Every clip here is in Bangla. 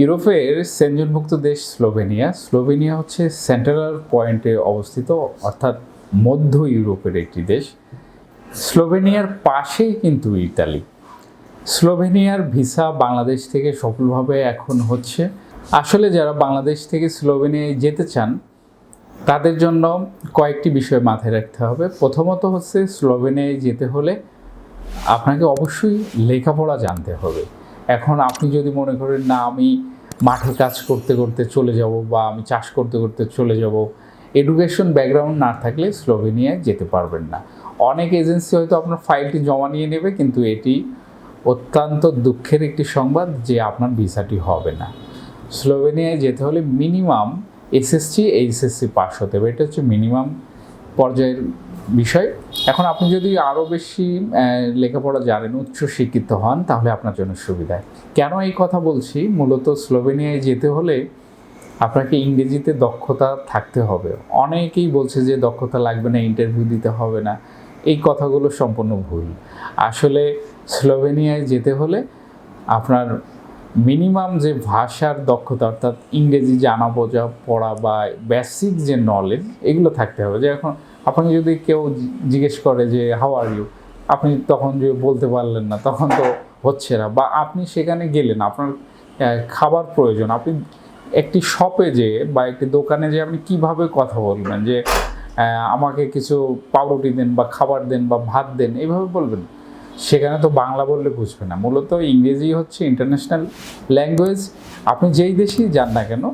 ইউরোপের সেঞ্জনভুক্ত দেশ স্লোভেনিয়া। স্লোভেনিয়া হচ্ছে সেন্ট্রাল পয়েন্টে অবস্থিত, অর্থাৎ মধ্য ইউরোপের একটি দেশ। স্লোভেনিয়ার পাশেই কিন্তু ইতালি। স্লোভেনিয়ার ভিসা বাংলাদেশ থেকে সফলভাবে এখন হচ্ছে। আসলে যারা বাংলাদেশ থেকে স্লোভেনিয়ায় যেতে চান, তাদের জন্য কয়েকটি বিষয় মাথায় রাখতে হবে। প্রথমত হচ্ছে, স্লোভেনিয়ায় যেতে হলে আপনাকে অবশ্যই লেখাপড়া জানতে হবে। এখন আপনি যদি মনে করেন, না, আমি মাঠে কাজ করতে করতে চলে যাব বা আমি চাষ করতে করতে চলে যাব এডুকেশন ব্যাকগ্রাউন্ড না থাকলে স্লোভেনিয়ায় যেতে পারবেন না। অনেক এজেন্সি হয়তো আপনার ফাইলটি জমা নিয়ে নেবে, কিন্তু এটি অত্যন্ত দুঃখের একটি সংবাদ যে আপনার ভিসাটি হবে না। স্লোভেনিয়ায় যেতে হলে মিনিমাম এসএসসি এইচএসসি পাস হতে হবে। এটা হচ্ছে মিনিমাম পর্যায়ের বিষয়। এখন আপনি যদি আরও বেশি লেখাপড়া জানেন, উচ্চ শিক্ষিত হন, তাহলে আপনার জন্য সুবিধা। কেন এই কথা বলছি? মূলত স্লোভেনিয়ায় যেতে হলে আপনাকে ইংরেজিতে দক্ষতা থাকতে হবে। অনেকেই বলছে যে দক্ষতা লাগবে না ইন্টারভিউ দিতে হবে না। এই কথাগুলো সম্পূর্ণ ভুল। আসলে স্লোভেনিয়ায় যেতে হলে আপনার মিনিমাম যে ভাষার দক্ষতা, অর্থাৎ ইংরেজি জানা বোঝা পড়া বা বেসিক যে নলেজ এগুলো থাকতে হবে। যে এখন আপনি যদি কেউ জিজ্ঞেস করে যে হাউ আর ইউ আপনি তখন যে বলতে পারলেন না, তখন তো হচ্ছে না। বা আপনি সেখানে গেলেন, আপনার খাবার প্রয়োজন। আপনি একটি শপে যে বা একটি দোকানে যে আপনি কীভাবে কথা বলবেন? যে আমাকে কিছু পাউরুটি দেন বা খাবার দেন বা ভাত দেন এইভাবে বলবেন সেখানে তো বাংলা বললে বুঝবে না। মূলত ইংরেজি হচ্ছে ইন্টারন্যাশনাল ল্যাঙ্গুয়েজ আপনি যেই দেশেই যান না কেন,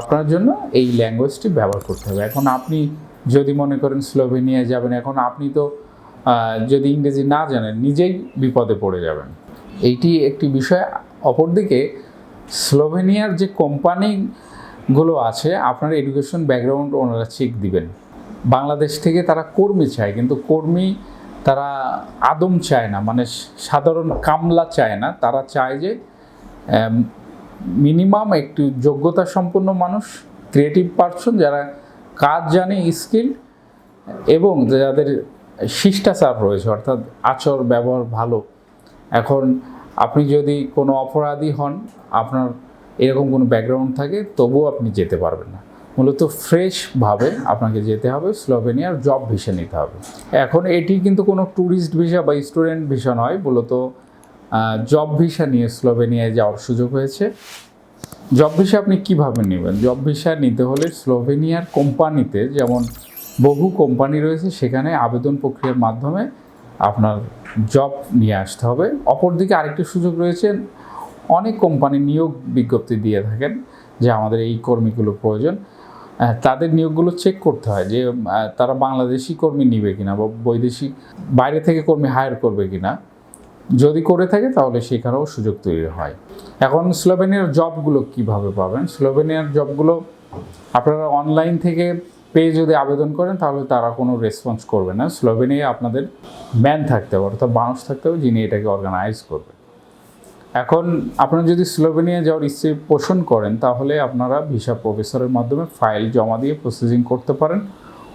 আপনার জন্য এই ল্যাঙ্গুয়েজটি ব্যবহার করতে হবে। এখন আপনি যদি মনে করেন স্লোভেনিয়ায় যাবেন, এখন আপনি তো যদি ইংরেজি না জানেন, নিজেই বিপদে পড়ে যাবেন। এইটি একটি বিষয়। অপরদিকে স্লোভেনিয়ার যে কোম্পানিগুলো আছে, আপনার এডুকেশন ব্যাকগ্রাউন্ড ওনারা চেক দিবেন। বাংলাদেশ থেকে তারা কর্মী চায়, কিন্তু কর্মী তারা আদম চায় না মানে সাধারণ কামলা চায় না। তারা চায় যে মিনিমাম একটু যোগ্যতা সম্পন্ন মানুষ ক্রিয়েটিভ পার্সন যারা কাজ জানে স্কিল এবং যাদের শিষ্টাচার রয়েছে, অর্থাৎ আচর, ব্যবহার ভালো। এখন আপনি যদি কোনো অপরাধী হন, আপনার এরকম কোনো ব্যাকগ্রাউন্ড থাকে, তবুও আপনি যেতে পারবেন না। মূলত ফ্রেশভাবে আপনাকে যেতে হবে স্লোভেনিয়ার জব ভিসা নিতে হবে। এখন এটি কিন্তু কোনো ট্যুরিস্ট ভিসা বা স্টুডেন্ট ভিসা নয়, মূলত জব ভিসা নিয়ে স্লোভেনিয়ায় যাওয়ার সুযোগ হয়েছে। জব ভিসা আপনি কীভাবে নেবেন? জব ভিসা নিতে হলে স্লোভেনিয়ার কোম্পানিতে যেমন বহু কোম্পানি রয়েছে, সেখানে আবেদন প্রক্রিয়ার মাধ্যমে আপনার জব নিয়ে আসতে হবে। অপরদিকে আরেকটি সুযোগ রয়েছে, অনেক কোম্পানি নিয়োগ বিজ্ঞপ্তি দিয়ে থাকেন যে আমাদের এই কর্মীগুলো প্রয়োজন। তাদের নিয়োগগুলো চেক করতে হয় যে তারা বাংলাদেশি কর্মী নিবে কিনা বা বৈদেশিক বাইরে থেকে কর্মী হায়ার করবে কিনা। যদি করে থাকে তাহলে সেখানেও সুযোগ তৈরি হয়। এখন স্লোভেনিয়ার জবগুলো কীভাবে পাবেন? স্লোভেনিয়ার জবগুলো আপনারা অনলাইন থেকে পেয়ে যদি আবেদন করেন তাহলে তারা কোনো রেসপন্স করবে না। স্লোভেনিয়া আপনাদের ম্যান থাকতে হবে, অর্থাৎ মানুষ থাকতে হবে যিনি এটাকে অর্গানাইজ করবে এখন আপনারা যদি স্লোভেনিয়া যাওয়ার ইচ্ছে পোষণ করেন, তাহলে আপনারা ভিসা প্রফেসরের মাধ্যমে ফাইল জমা দিয়ে প্রসেসিং করতে পারেন।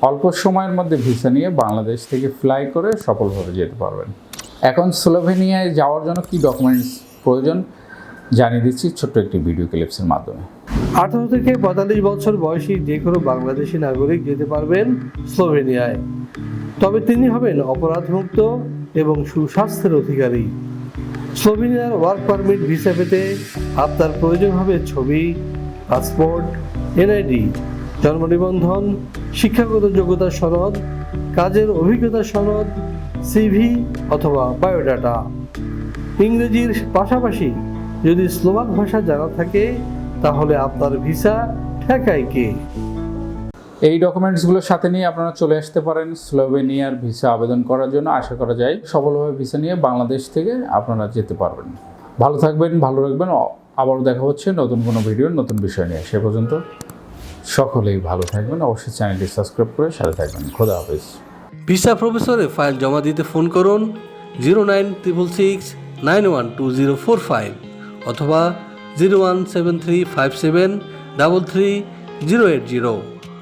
অল্প সময়ের মধ্যে ভিসা নিয়ে বাংলাদেশ থেকে ফ্লাই করে সফলভাবে যেতে পারবেন। এখন স্লোভেনিয়ায় যাওয়ার জন্য কি ডকুমেন্টস প্রয়োজন, জানিয়ে দিচ্ছি ছোট্ট একটি ভিডিও ক্লিপসের মাধ্যমে। আঠারো থেকে পঁয়তাল্লিশ বছর বয়সী যে কোনো বাংলাদেশি নাগরিক যেতে পারবেন স্লোভেনিয়ায়। তবে তিনি হবেন অপরাধমুক্ত এবং সুস্বাস্থ্যের অধিকারী। স্লোভেনিয়ার ওয়ার্ক পারমিট ভিসা পেতে আপনার প্রয়োজন হবে ছবি, পাসপোর্ট, এনআইডি, জন্ম নিবন্ধন, শিক্ষাগত যোগ্যতা সনদ, কাজের অভিজ্ঞতা সনদ, সিভি অথবা বায়োডাটা। ইংরেজির পাশাপাশি যদি স্লোভাক ভাষা জানা থাকে, তাহলে আপনার ভিসা ঠেকায় কে? এই ডকুমেন্টসগুলোর সাথে নিয়ে আপনারা চলে আসতে পারেন স্লোভেনিয়ার ভিসা আবেদন করার জন্য। আশা করা যায় সফলভাবে ভিসা নিয়ে বাংলাদেশ থেকে আপনারা যেতে পারবেন। ভালো থাকবেন, ভালো রাখবেন। আবারও দেখা হচ্ছে নতুন কোনো ভিডিও নতুন বিষয় নিয়ে। সে পর্যন্ত সকলেই ভালো থাকবেন। অবশ্যই চ্যানেলটি সাবস্ক্রাইব করে সাথে থাকবেন। খোদা হাফিজ। ভিসা প্রফেসরে ফাইল জমা দিতে ফোন করুন zero nine triple six nine one two zero four five অথবা zero one seven three five seven double three zero eight zero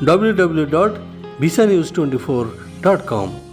www.visanews24.com.